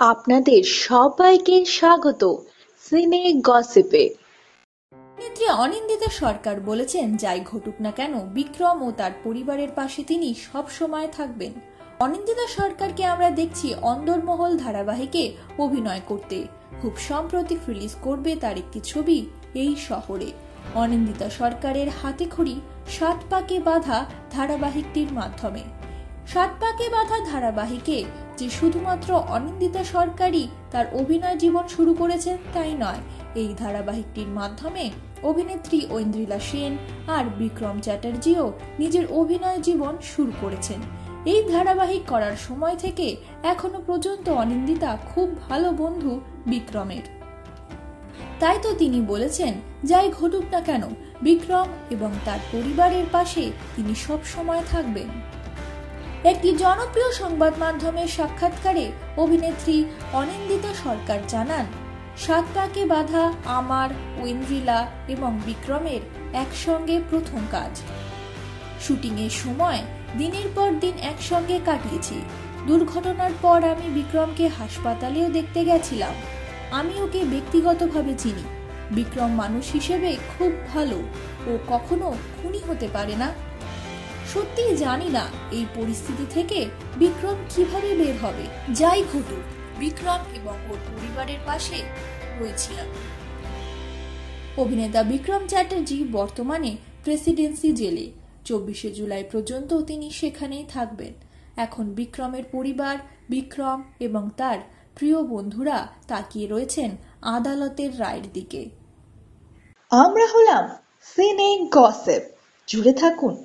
আপনাদের সবাইকে স্বাগত সিনে গসিপে। নেত্রী অনিন্দিতা সরকার বলেছেন, যাই ঘটুক না কেন, বিক্রম ও তার পরিবারের পাশে তিনি সব সময় থাকবেন। অনিন্দিতা সরকারকে আমরা দেখছি অন্দরমহল ধারাবাহিকে অভিনয় করতে। খুব সম্প্রতি রিলিজ করবে তার একটি ছবি, এই শহরে। অনিন্দিতা সরকারের হাতে খড়ি সাত পাকে বাঁধা ধারাবাহিকটির মাধ্যমে। সাত পাকে বাঁধা ধারাবাহিকে, যে শুধুমাত্র অনিন্দিতা সরকারই তার অভিনয় জীবন শুরু করেছেন তাই নয়, এই ধারাবাহিকটির মাধ্যমে অভিনেত্রী ঐন্দ্রিলা সেন আর বিক্রম চ্যাটার্জিও নিজের অভিনয় জীবন শুরু করেছেন। এই ধারাবাহিক করার সময় থেকে এখনও পর্যন্ত অনিন্দিতা খুব ভালো বন্ধু বিক্রমের। তাই তো তিনি বলেছেন, যাই ঘটুক না কেন, বিক্রম এবং তার পরিবারের পাশে তিনি সব সময় থাকবেন। একটি জনপ্রিয় সংবাদ মাধ্যমের সাক্ষাৎকারে অভিনেত্রী অনিন্দিতা সরকার জানান সাত পাকে বাঁধা আমার ঐন্দ্রিলা এবং বিক্রমের একসঙ্গে প্রথম কাজ। শুটিংয়ের সময় দিনের পর দিন একসঙ্গে কাটিয়েছি। দুর্ঘটনার পর আমি বিক্রমকে হাসপাতালেও দেখতে গেছিলাম। আমি ওকে ব্যক্তিগতভাবে চিনি। বিক্রম মানুষ হিসেবে খুব ভালো ও কখনো খুনি হতে পারে না। সত্যি জানি না এই পরিস্থিতি থেকে বিক্রম কীভাবে বের হবে। যাই ঘটুক, বিক্রম এবং ওর পরিবারের পাশে রয়েছি আমি। অভিনেতা বিক্রম চ্যাটার্জি বর্তমানে প্রেসিডেন্সি জেলে। চব্বিশে জুলাই পর্যন্ত তিনি সেখানেই থাকবেন। এখন বিক্রমের পরিবার, বিক্রম এবং তার প্রিয় বন্ধুরা তাকিয়ে রয়েছেন আদালতের রায়ের দিকে। আমরা হলাম সিনে গসিপ। জুড়ে থাকুন